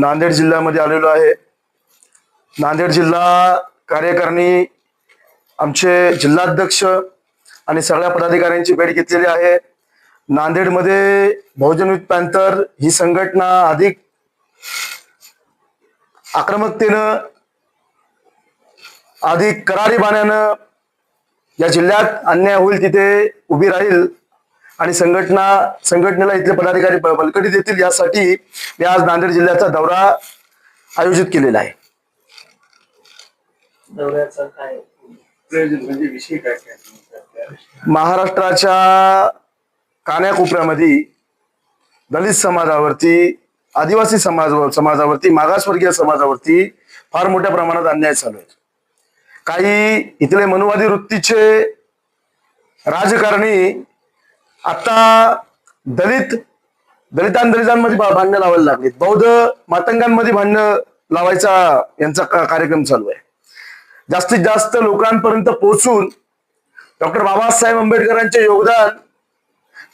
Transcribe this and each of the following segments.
नांदेड जिल्ह्यामध्ये आलेलो आहे. नांदेड जिल्हा कार्यकारिणी आमचे जिल्हाध्यक्ष आणि सगळ्या पदाधिकाऱ्यांची भेट घेतलेली आहे. नांदेडमध्ये बहुजन पॅंथर ही संघटना अधिक आक्रमकतेनं अधिक करारी बाण्यानं या जिल्ह्यात अन्याय होईल तिथे उभी राहील. आणि संघटना संघटनेला इथले पदाधिकारी बलकटी देतील यासाठी मी आज नांदेड जिल्ह्याचा दौरा आयोजित केलेला आहे. दौऱ्याचा काय? प्रयोजन म्हणजे? महाराष्ट्राच्या कान्याकोपऱ्यामध्ये दलित समाजावरती आदिवासी समाज समाजावरती मागासवर्गीय समाजावरती फार मोठ्या प्रमाणात अन्याय चालू आहे. काही इथले मनुवादी वृत्तीचे राजकारणी आता दलित दलितां दलितांमध्ये भांडणं लावायला लागलीत. बौद्ध मातंगांमध्ये भांडणं लावायचा यांचा कार्यक्रम चालू आहे. जास्तीत जास्त लोकांपर्यंत पोहोचून डॉक्टर बाबासाहेब आंबेडकरांचे योगदान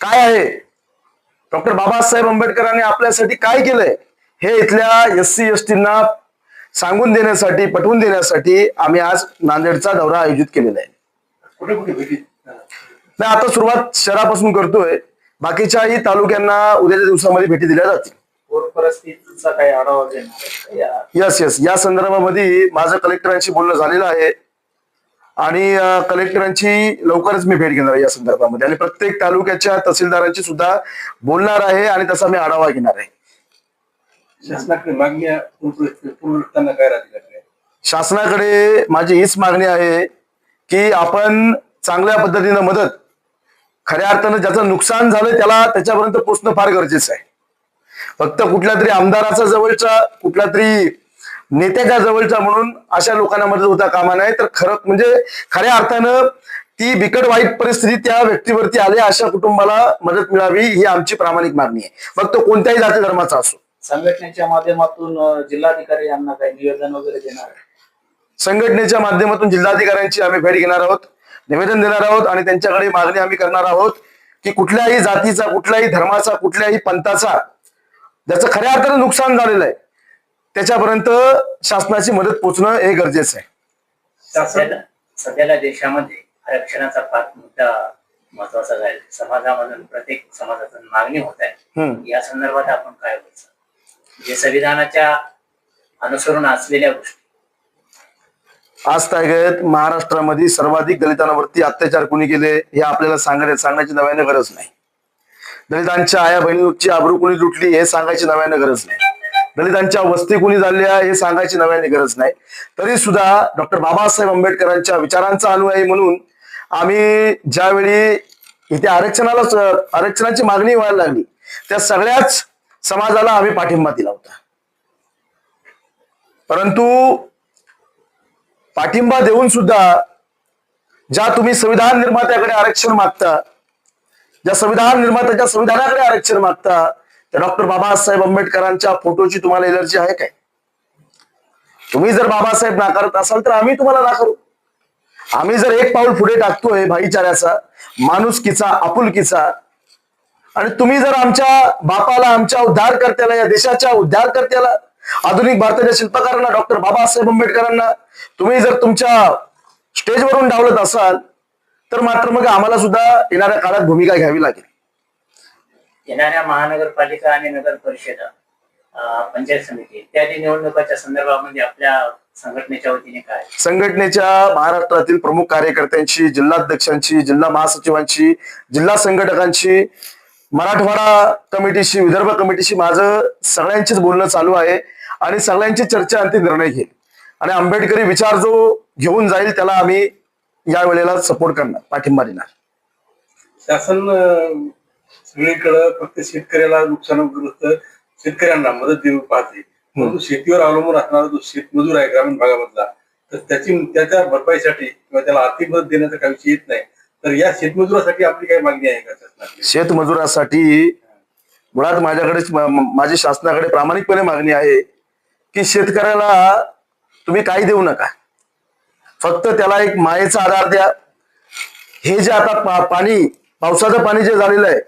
काय आहे? डॉक्टर बाबासाहेब आंबेडकरांनी आपल्यासाठी काय केलंय? हे इथल्या एस सी एस सांगून देण्यासाठी पटवून देण्यासाठी आम्ही आज नांदेडचा दौरा आयोजित केलेला आहे. नाही आता सुरुवात शहरापासून करतोय. बाकीच्याही तालुक्यांना उद्याच्या दिवसामध्ये भेटी दिल्या जातील. यस यस या संदर्भामध्ये माझं कलेक्टरांशी बोलणं झालेलं आहे. आणि कलेक्टरांची लवकरच मी भेट घेणार आहे या संदर्भामध्ये. आणि प्रत्येक तालुक्याच्या तहसीलदारांची सुद्धा बोलणार आहे आणि तसा मी आढावा घेणार आहे. शासनाकडे आपल्या? शासनाकडे माझी हीच मागणी आहे की आपण चांगल्या पद्धतीनं मदत खऱ्या अर्थानं ज्याचं नुकसान झालं त्याला त्याच्यापर्यंत पोहोचणं फार गरजेचं आहे. फक्त कुठल्या तरी आमदाराचा जवळचा कुठल्या तरी नेत्याच्या जवळचा म्हणून अशा लोकांना मदत होता कामा नाही तर खरं म्हणजे खऱ्या अर्थानं ती बिकट वाईट परिस्थिती त्या व्यक्तीवरती आली अशा कुटुंबाला मदत मिळावी ही आमची प्रामाणिक मागणी आहे. मग तो कोणत्याही जाती धर्माचा असो. संघटनेच्या माध्यमातून जिल्हाधिकारी यांना काही निवेदन वगैरे देणार? संघटनेच्या माध्यमातून जिल्हाधिकाऱ्यांची आम्ही भेट घेणार आहोत. निवेदन देणार आहोत आणि त्यांच्याकडे मागणी आम्ही करणार आहोत की कुठल्याही जातीचा कुठल्याही धर्माचा कुठल्याही पंथाचा ज्याचं खऱ्या अर्थानं नुकसान झालेलं आहे त्याच्यापर्यंत शासनाची मदत पोहोचणं हे गरजेचं आहे. सध्याला देशामध्ये आरक्षणाचा फार मुद्दा महत्त्वाचा झाला समाजामधून प्रत्येक समाजातून मागणी होत आहे. या संदर्भात आपण काय बोलतो जे संविधानाच्या अनुसरून असलेल्या गोष्टी आज तागत महाराष्ट्रामध्ये सर्वाधिक दलितांवरती अत्याचार कुणी केले हे आपल्याला सांगायला सांगण्याची नव्याने गरज नाही. दलितांच्या आया बहिणीची आबरू कुणी लुटली हे सांगायची नव्यानं गरज नाही. दलितांच्या वस्ती कुणी झाल्या हे सांगायची नव्याने गरज नाही. तरी सुद्धा डॉक्टर बाबासाहेब आंबेडकरांच्या विचारांचा अनुयायी म्हणून आम्ही ज्यावेळी इथे आरक्षणाला आरक्षणाची मागणी व्हायला लागली त्या सगळ्याच समाजाला आम्ही पाठिंबा दिला होता. परंतु पाठिंबा देऊन सुद्धा ज्या तुम्ही संविधान निर्मात्याकडे आरक्षण मागता ज्या संविधान निर्मात्याच्या संविधानाकडे आरक्षण मागता त्या डॉक्टर बाबासाहेब आंबेडकरांच्या फोटोची तुम्हाला एलर्जी आहे काय? तुम्ही जर बाबासाहेब नाकारत असाल तर आम्ही तुम्हाला नाकारू. आम्ही जर एक पाऊल पुढे टाकतोय भाईचाऱ्याचा माणुसकीचा आपुलकीचा आणि तुम्ही जर आमच्या बापाला आमच्या उद्धारकर्त्याला या देशाच्या उद्धारकर्त्याला आधुनिक भारताच्या शिल्पकारांना डॉक्टर बाबासाहेब आंबेडकरांना तुम्ही जर तुमच्या स्टेजवरून डावलत असाल तर मात्र मग आम्हाला सुद्धा येणाऱ्या काळात भूमिका घ्यावी लागेल. येणाऱ्या महानगरपालिका आणि नगर परिषद पंचायत समिती इत्यादी निवडणुकाच्या संदर्भामध्ये आपल्या संघटनेच्या वतीने काय? संघटनेच्या महाराष्ट्रातील प्रमुख कार्यकर्त्यांची जिल्हाध्यक्षांची जिल्हा महासचिवांची जिल्हा संघटकांची मराठवाडा कमिटीशी विदर्भ कमिटीशी माझं सगळ्यांचीच बोलणं चालू आहे आणि सगळ्यांची चर्चा अंतिम निर्णय घेईल. आणि आंबेडकरी विचार जो घेऊन जाईल त्याला आम्ही या वेळेला सपोर्ट करणार पाठिंबा देणार. शासन सगळीकडं फक्त शेतकऱ्याला नुकसानग्रस्त शेतकऱ्यांना मदत देऊ पाहते. परंतु शेतीवर अवलंबून असणारा जो शेतमजूर आहे ग्रामीण भागामधला तर त्याची त्याच्या भरपाईसाठी किंवा त्याला आर्थिक मदत देण्याचा काही विषय येत नाही. तर या शेतमजुरासाठी आपली काही मागणी आहे का शासनाची शेतमजुरासाठी मुळात माझ्याकडे माझी शासनाकडे प्रामाणिकपणे मागणी आहे की शेतकऱ्याला तुम्ही काही देऊ नका. फक्त त्याला एक मायेचा आधार द्या. हे जे आता पाणी पावसाचं पाणी जे झालेलं आहे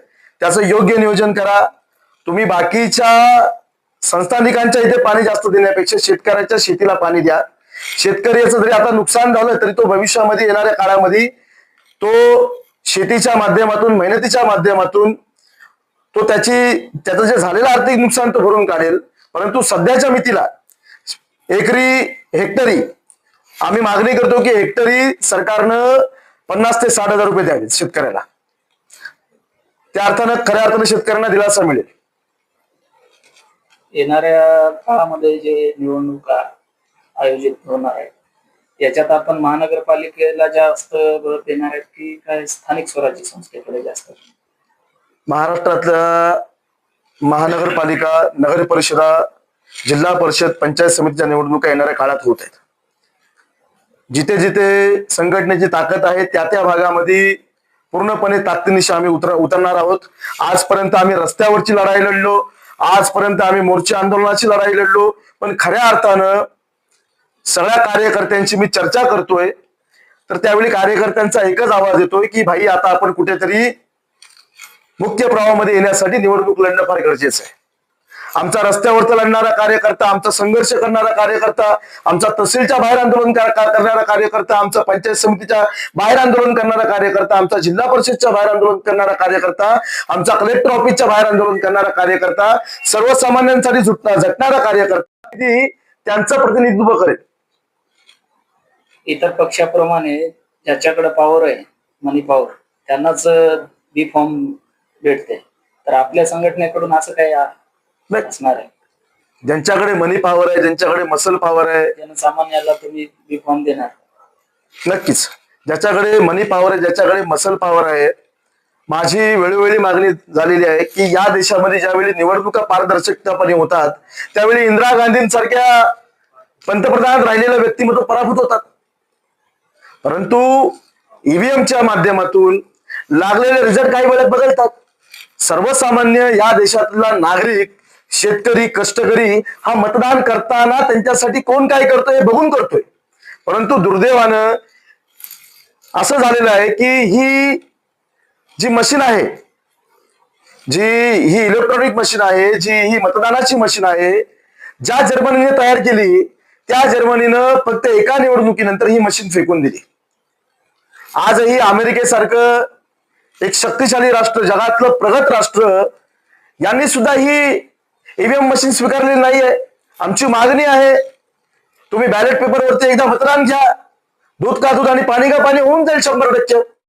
त्याचं योग्य नियोजन करा. तुम्ही बाकीच्या संस्थानिकांच्या इथे पाणी जास्त देण्यापेक्षा शेतकऱ्याच्या शेतीला पाणी द्या. शेतकऱ्याचं जरी आता नुकसान झालं तरी तो भविष्यामध्ये येणाऱ्या काळामध्ये तो शेतीच्या माध्यमातून मेहनतीच्या माध्यमातून तो त्याची त्याचं जे झालेलं आर्थिक नुकसान तो भरून काढेल. परंतु सध्याच्या मितीला एकरी हेक्टरी आम्ही मागणी करतो की हेक्टरी सरकारनं पन्नास ते साठ हजार रुपये द्यावेत शेतकऱ्याला. त्या अर्थानं खऱ्या अर्थानं शेतकऱ्यांना दिलासा मिळेल. येणाऱ्या काळामध्ये जे निवडणुका आयोजित होणार आहेत याच्यात आपण महानगरपालिकेला जास्त भर देणार आहेत की काय स्थानिक स्वराज्य संस्थेकडे जास्त? महाराष्ट्रातल्या महानगरपालिका नगर परिषदा जिल्हा परिषद पंचायत समितीच्या निवडणुका येणाऱ्या काळात होत आहेत. जिथे जिथे संघटनेची ताकद आहे त्या त्या भागामध्ये पूर्णपणे ताकदीनिशी आम्ही उतर उतरणार आहोत. आजपर्यंत आम्ही रस्त्यावरची लढाई लढलो. आजपर्यंत आम्ही मोर्चे आंदोलनाची लढाई लढलो. पण खऱ्या अर्थानं सगळ्या कार्यकर्त्यांची मी चर्चा करतोय. तर त्यावेळी कार्यकर्त्यांचा एकच आवाज येतोय की भाई आता आपण कुठेतरी मुख्य प्रवाहामध्ये येण्यासाठी निवडणूक लढणं फार गरजेचं आहे. आमचा रस्त्यावरचा लढणारा कार्यकर्ता आमचा संघर्ष करणारा कार्यकर्ता आमचा तहसीलच्या बाहेर आंदोलन करणारा कार्यकर्ता आमचा पंचायत समितीच्या बाहेर आंदोलन करणारा कार्यकर्ता आमचा जिल्हा परिषदच्या बाहेर आंदोलन करणारा कार्यकर्ता आमचा कलेक्टर ऑफिसच्या बाहेर आंदोलन करणारा कार्यकर्ता सर्वसामान्यांसाठी झुटणार झटणारा कार्यकर्ता त्यांचं प्रतिनिधित्व करेल. इतर पक्षाप्रमाणे ज्याच्याकडे पॉवर आहे मनी पॉवर त्यांनाच बी फॉर्म भेटते. तर आपल्या संघटनेकडून असं काही असणार आहे? ज्यांच्याकडे मनी पॉवर आहे ज्यांच्याकडे मसल पॉवर आहे जनसामान्याला तुम्ही बी फॉर्म देणार. नक्कीच. ज्याच्याकडे मनी पॉवर आहे ज्याच्याकडे मसल पॉवर आहे माझी वेळोवेळी मागणी झालेली आहे की या देशामध्ये ज्यावेळी निवडणुका पारदर्शकतापणे होतात त्यावेळी इंदिरा गांधींसारख्या पंतप्रधानात राहिलेलं व्यक्तिमत्व पराभूत होतात. परंतु ईव्हीएमच्या माध्यमातून लागलेले रिझल्ट काही वेळेत बदलतात. सर्वसामान्य या देशातला नागरिक शेतकरी कष्टकरी हा मतदान करताना त्यांच्यासाठी कोण काय करतोय बघून करतोय. परंतु दुर्दैवानं असं झालेलं आहे की ही जी मशीन आहे जी ही इलेक्ट्रॉनिक मशीन आहे जी ही मतदानाची मशीन आहे ज्या जर्मनीने तयार केली त्या जर्मनीनं फक्त एका निवडणुकीनंतर ही मशीन फेकून दिली. आजही अमेरिकेसारखं एक शक्तिशाली राष्ट्र जगातलं प्रगत राष्ट्र यांनी सुद्धा ही ईव्हीएम मशीन स्वीकारलेली नाहीये. आमची मागणी आहे तुम्ही बॅलेट पेपरवरती एकदा मतदान घ्या. दूध का दूध आणि पाणी का पाणी होऊन जाईल शंभर टक्के.